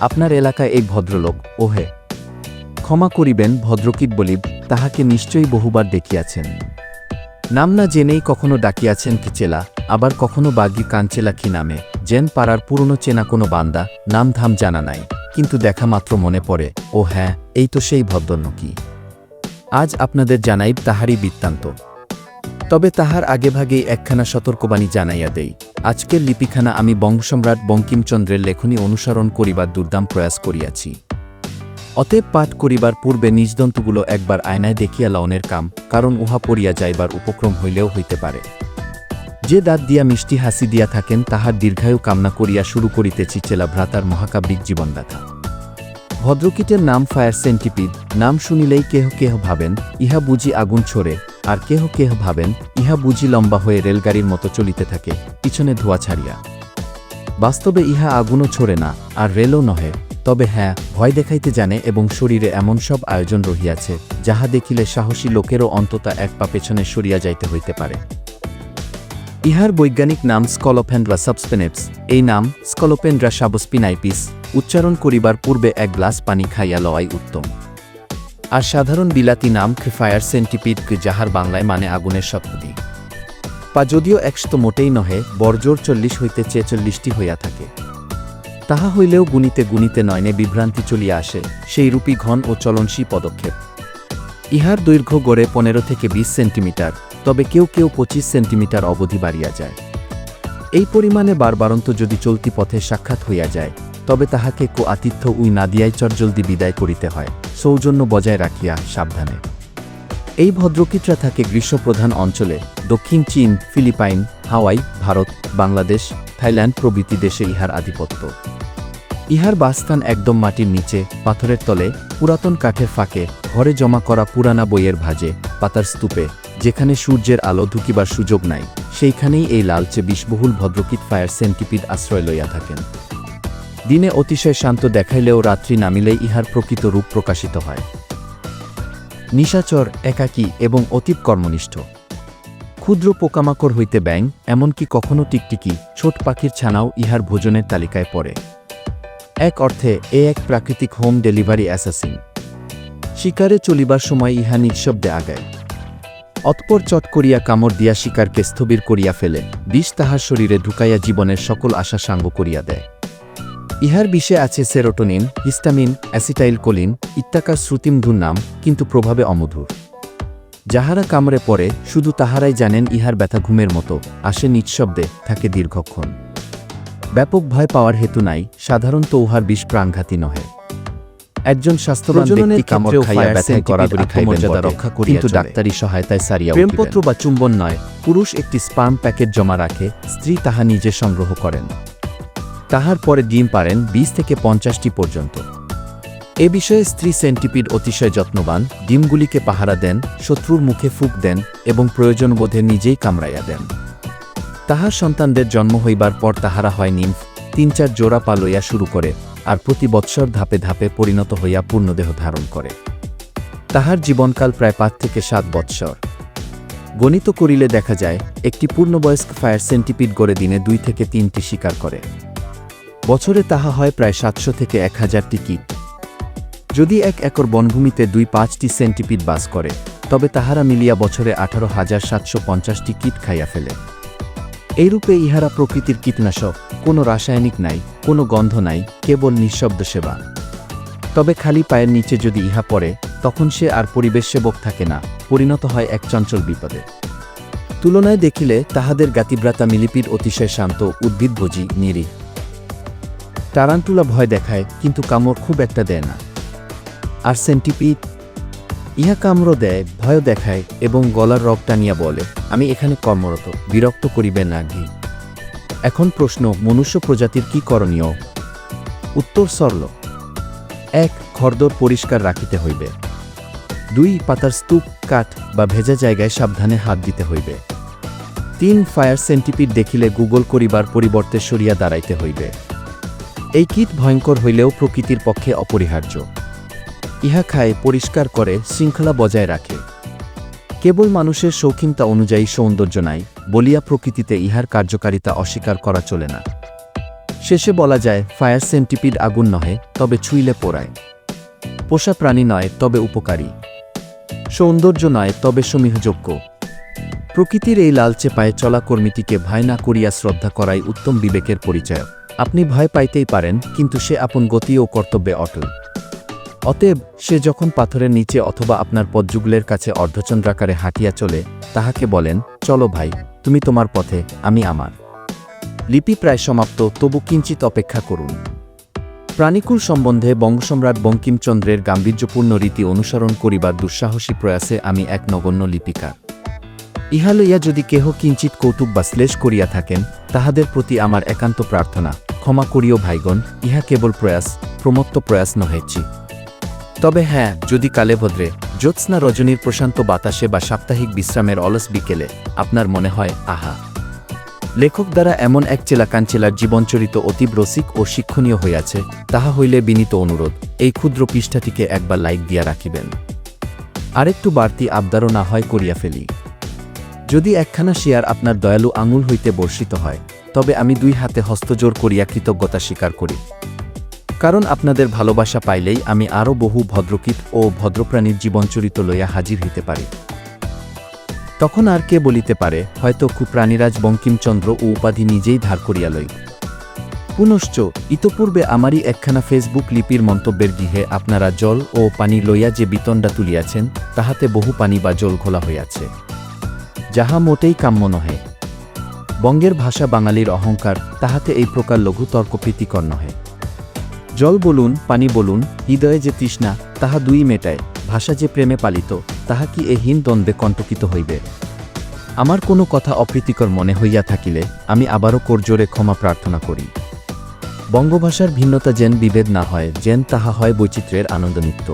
আপনার এলাকায় এই ভদ্রলোক, ওহে। ক্ষমা করিবেন ভদ্রকীট বলিব তাহাকে নিশ্চয়ই বহুবার দেখিয়াছেন। নাম না জেনেই কখনো ডাকিয়াছেন কি চেলা, আবার কখনো বাগি কাঞ্চেলা কি নামে জেন পাড়ার পুরনো চেনা কোনো বান্দা নাম ধাম জানা নাই, কিন্তু দেখা মাত্র মনে পড়ে, ও হ্যাঁ এই তো সেই ভদ্রলোকই। আজ আপনাদের জানাইব তাহারই বৃত্তান্ত। তবে তাহার আগেভাগেই একখানা সতর্কবাণী জানাইয়া দেই। আজকের লিপিখানা আমি বংশম্রাট বঙ্কিমচন্দ্রের লেখনী অনুসরণ করিবার দুর্দাম প্রয়াস করিয়াছি। অতএব পাঠ করিবার পূর্বে নিজদন্তগুলো একবার আয়নায় দেখিয়া লওনের কাম, কারণ উহা পড়িয়া যাইবার উপক্রম হইলেও হইতে পারে। যে দাঁত দিয়া মিষ্টি হাসি দিয়া থাকেন, তাহার দীর্ঘায়ু কামনা করিয়া শুরু করিতেছি চেলা ভ্রাতার মহাকাব্যিক জীবনগাথা। ভদ্রকীটের নাম ফায়ার সেন্টিপিড, নাম শুনিলেই কেহ কেহ ভাবেন, ইহা বুঝি আগুন ছড়ে আর কেহ কেহ ভাবেন, ইহা বুঝি লম্বা হয়ে রেলগাড়ির মতো চলিতে থাকে, পিছনে ধোয়া ছাড়িয়া। বাস্তবে ইহা আগুনও ছড়ে না, আর রেলও নহে, তবে হ্যাঁ ভয় দেখাইতে জানে এবং শরীরে এমন সব আয়োজন রহিয়াছে, যাহা দেখিলে সাহসী লোকেরও অন্ততা এক পা পেছনে সরিয়া যাইতে হইতে পারে। ইহার বৈজ্ঞানিক নাম স্কলোপেন্ড্রা সাবস্পেনেপস। এই নাম স্কলোপেন্ড্রা সাবস্পিনাইপিস, উচ্চারণ করিবার পূর্বে এক গ্লাস পানি খাইয়া লওয়াই উত্তম। আর সাধারণ বিলাতি নাম ফায়ার সেন্টিপিড যাহার বাংলায় মানে আগুনের শক্তি পা যদিও একশত মোটেই নহে, বর্জোর চল্লিশ হইতে চেচল্লিশটি হইয়া থাকে। তাহা হইলেও গুণিতে গুণিতে নয়নে বিভ্রান্তি চলিয়া আসে, সেই রূপী ঘন ও চলনশী পদক্ষেপ। ইহার দৈর্ঘ্য গড়ে পনেরো থেকে বিশ সেন্টিমিটার, তবে কেউ কেউ পঁচিশ সেন্টিমিটার অবধি বাড়িয়া যায়। এই পরিমাণে বারবারন্ত যদি চলতি পথে সাক্ষাৎ হইয়া যায়, তবে তাহাকে কো আতিথ্য উই না দিয়াই চটজলদি বিদায় করিতে হয়। সৌজন্য বজায় রাখিয়া সাবধানে। এই ভদ্রকীটরা থাকে গ্রীষ্মপ্রধান অঞ্চলে, দক্ষিণ চীন, Philippines, Hawaii, Bharat, Bangladesh, Thailand প্রভৃতি দেশে ইহার আধিপত্য। ইহার বাসস্থান একদম মাটির নিচে, পাথরের তলে, পুরাতন কাঠের ফাঁকে, ঘরে জমা করা পুরানা বইয়ের ভাজে, পাতার স্তূপে, যেখানে সূর্যের আলো ঢুকিবার সুযোগ নাই, সেইখানেই এই লালচে বিষবহুল ভদ্রকীট ফায়ার সেন্টিপিড আশ্রয় লইয়া থাকেন। দিনে অতিশয় শান্ত দেখাইলেও রাত্রি নামিলে ইহার প্রকৃত রূপ প্রকাশিত হয়। নিশাচর, একাকী এবং অতীব কর্মনিষ্ঠ। ক্ষুদ্র পোকামাকড় হইতে ব্যাং এমনকি কখনো টিকটিকি, ছোট পাখির ছানাও ইহার ভোজনের তালিকায় পড়ে। এক অর্থে, এ এক প্রাকৃতিক হোম ডেলিভারি অ্যাসাসিন। শিকারে চলিবার সময় ইহা নিঃশব্দে আগায়। অতপর চট করিয়া কামড় দিয়া শিকারকে স্থবির করিয়া ফেলে, বিষ তাহার শরীরে ঢুকাইয়া জীবনের সকল আশা সাঙ্গ করিয়া দেয়। ইহার বিষে আছে সেরোটোনিন হিস্টামিন অ্যাসিটাইল কোলিন ইত্যাকার শ্রুতিমধুর নাম কিন্তু প্রভাবে অমধুর। যাহারা কামড়ে পড়ে শুধু তাহারাই জানেন ইহার ব্যথা ঘুমের মতো আসে নিঃশব্দে থাকে দীর্ঘক্ষণ। ব্যাপক ভয় পাওয়ার হেতু নাই সাধারণত উহার বিষ প্রাণঘাতী নহে। একজন স্বাস্থ্যবান প্রজননের ব্যক্তি কামড় খাইয়া ব্যথায় centipede খাইবেন রক্ষা করিয়া কিন্তু ডাক্তারি সহায়তায় সারিয়া প্রেমপত্র বা চুম্বন নয় পুরুষ একটি স্পার্ম প্যাকেট জমা রাখে স্ত্রী তাহা নিজে সংগ্রহ করেন। তাহার পরে ডিম পারেন বিশ থেকে পঞ্চাশটি পর্যন্ত। এ বিষয়ে স্ত্রী সেন্টিপিড অতিশয় যত্নবান, ডিমগুলিকে পাহারা দেন, শত্রুর মুখে ফুক দেন এবং প্রয়োজন বোধে নিজেই কামড়াইয়া দেন। তাহার সন্তানদের জন্ম হইবার পর তাহারা হয় নিম্ফ তিন চার জোড়া পা লইয়া শুরু করে আর প্রতি বৎসর ধাপে ধাপে পরিণত হইয়া পূর্ণদেহ ধারণ করে। তাহার জীবনকাল প্রায় পাঁচ থেকে সাত বৎসর। গণিত করিলে দেখা যায়, একটি পূর্ণবয়স্ক ফায়ার সেন্টিপিড গড়ে দিনে দুই থেকে তিনটি শিকার করে। বছরে তাহা হয় প্রায় সাতশো থেকে এক হাজারটি কিট। যদি এক একর বনভূমিতে দুই পাঁচটি সেন্টিপিড বাস করে, তবে তাহারা মিলিয়া বছরে আঠারো হাজার সাতশো পঞ্চাশটি কিট খাইয়া ফেলে। এইরূপে ইহারা প্রকৃতির কীটনাশক, কোনো রাসায়নিক নাই, কোনো গন্ধ নাই, কেবল নিঃশব্দ সেবা। তবে খালি পায়ের নিচে যদি ইহা পড়ে, তখন সে আর পরিবেশ সেবক থাকে না, পরিণত হয় এক চঞ্চল বিপদে। তুলনায় দেখিলে তাহাদের গাতিব্রাতা মিলিপির অতিশয় শান্ত, উদ্ভিদভোজী, নিরীহ। টারান্টুলা ভয় দেখায়, কিন্তু কামড় খুব একটা দেয় না। আর সেন্টিপিড? ইহা কামড় দেয় ভয় দেখায় এবং গলার রগ টানিয়া বলে, আমি এখানে কর্মরত, বিরক্ত করিবে না ঘি। এখন প্রশ্ন, মনুষ্য প্রজাতির কি করণীয়? উত্তর সরল। এক খরদর পরিষ্কার রাখিতে হইবে। দুই, পাতার স্তূপ, কাঠ বা ভেজা জায়গায় সাবধানে হাত দিতে হইবে। তিন, ফায়ার সেন্টিপিড দেখিলে গুগল করিবার পরিবর্তে সরিয়া দাঁড়াইতে হইবে। এই কীট ভয়ঙ্কর হইলেও প্রকৃতির পক্ষে অপরিহার্য। ইহা খায় পরিষ্কার করে, শৃঙ্খলা বজায় রাখে। কেবল মানুষের শৌখিনতা অনুযায়ী সৌন্দর্য নাই, বলিয়া প্রকৃতিতে ইহার কার্যকারিতা অস্বীকার করা চলে না। শেষে বলা যায়, ফায়ার সেন্টিপিড আগুন নহে, তবে ছুঁইলে পোড়ায়। পোষা প্রাণী নয়, তবে উপকারী। সৌন্দর্য নয়, তবে সমীহযোগ্য। প্রকৃতির এই লালচে পায়ে চলা কর্মীটিকে ভয় না করিয়া শ্রদ্ধা করাই উত্তম বিবেকের পরিচয়। আপনি ভয় পাইতেই পারেন, কিন্তু সে আপন গতি ও কর্তব্যে অটল। অতএব, সে যখন পাথরের নিচে অথবা আপনার পদযুগলের কাছে অর্ধচন্দ্রাকারে হাঁটিয়া চলে, তাহাকে বলেন, চলো ভাই, তুমি তোমার পথে, আমি আমার। লিপি প্রায় সমাপ্ত, তবু কিঞ্চিত অপেক্ষা করুন। প্রাণীকুল সম্বন্ধে বঙ্গসম্রাট বঙ্কিমচন্দ্রের গাম্ভীর্যপূর্ণ রীতি অনুসরণ করিবার দুঃসাহসী প্রয়াসে আমি এক নগণ্য লিপিকার ইহা লইয়া যদি কেহ কিঞ্চিত কৌতুক বা শ্লেষ করিয়া থাকেন, তাহাদের প্রতি আমার একান্ত প্রার্থনা। ক্ষমা করিও ভাইগণ, ইহা কেবল প্রয়াস, প্রমত্ত প্রয়াস নহেছি তবে হ্যাঁ যদি কালে ভদ্রে জ্যোৎস্না রজনীর প্রশান্ত বাতাসে বা সাপ্তাহিক বিশ্রামের অলস বিকেলে, আপনার মনে হয়, আহা। লেখক দ্বারা এমন এক চেলা কাঞ্চেলার জীবনচরিত অতীব রসিক ও শিক্ষণীয় হইয়াছে, তাহা হইলে বিনীত অনুরোধ, এই ক্ষুদ্র পৃষ্ঠাটিকে একবার লাইক দিয়া রাখিবেন। আরেকটু বাড়তি আবদারও না হয় করিয়া ফেলি। যদি একখানা শেয়ার আপনার দয়ালু আঙুল হইতে বর্ষিত হয় তবে আমি দুই হাতে হস্তজোর করিয়া কৃতজ্ঞতা স্বীকার করি। কারণ আপনাদের ভালোবাসা পাইলেই আমি আরও বহু ভদ্রকীট ও ভদ্রপ্রাণীর জীবনচরিত লইয়া হাজির হইতে পারি। তখন আর কে বলিতে পারে, হয়তো কুপ্রাণীরাজ বঙ্কিমচন্দ্র ও উপাধি নিজেই ধার করিয়া লই। পুনশ্চ, ইতপূর্বে আমারই একখানা ফেসবুক লিপির মন্তব্যের গৃহে আপনারা জল ও পানি লইয়া যে বিতণ্ডা তুলিয়াছেন, তাহাতে বহু পানি বা জল ঘোলা হইয়াছে। যাহা মোটেই কাম্য নহে। বঙ্গের ভাষা বাঙালির অহংকার, তাহাতে এই প্রকার লঘু তর্ক প্রীতিকর নহে। জল বলুন, পানি বলুন, হৃদয়ে যে তৃষ্ণা, তাহা দুই মেটায়, ভাষা যে প্রেমে পালিত, তাহা কি এ হীন দ্বন্দ্বে কণ্টকিত হইবে? আমার কোনো কথা অপ্রীতিকর মনে হইয়া থাকিলে, আমি আবারও করজোরে ক্ষমা প্রার্থনা করি। বঙ্গভাষার ভিন্নতা যেন বিভেদ না হয়, যেন তাহা হয় বৈচিত্র্যের আনন্দ নিত্য